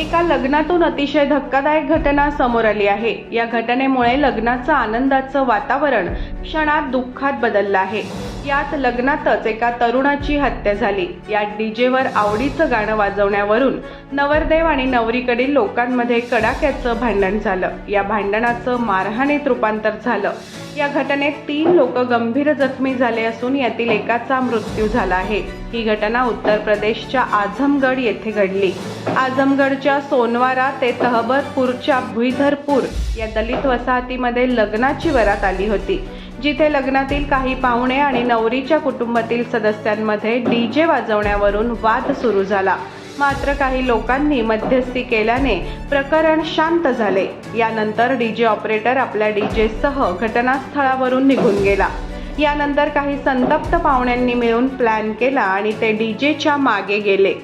एका लग्नातून अतिशय धक्कादायक घटना समोर आली आहे. या घटनेमुळे लग्नाचं आनंदाचं वातावरण क्षणात दुःखात बदललं आहे. यात लग्नातच एका तरुणाची हत्या झाली. या डीजेवर आवडीचं गाणं वाजवण्यावरून नवरदेव आणि नवरीकडील लोकांमध्ये कडाक्याचं भांडण झालं. या भांडणाचं मारहाणीत रूपांतर झालं. या घटनेत तीन लोक गंभीर जखमी झाले असून यातील एकाचा मृत्यू झाला आहे. ही घटना उत्तर प्रदेशच्या आझमगड येथे घडली. आझमगडच्या सोनवारा ते तहबरपूरच्या भुईधरपूर या दलित वसाहतीमध्ये लग्नाची वरात आली होती. जिथे लग्नातील काही पाहुणे आणि नवरीच्या कुटुंबातील सदस्यांमध्ये डी जे वाजवण्यावरून वाद सुरू झाला. मात्र काही लोकांनी मध्यस्थी केल्याने प्रकरण शांत झाले. यानंतर डीजे ऑपरेटर आपल्या डीजेसह घटनास्थळावरून निघून गेला. यानंतर काही संतप्त पाहुण्यांनी मिळून प्लॅन केला आणि ते डीजेच्या मागे गेले.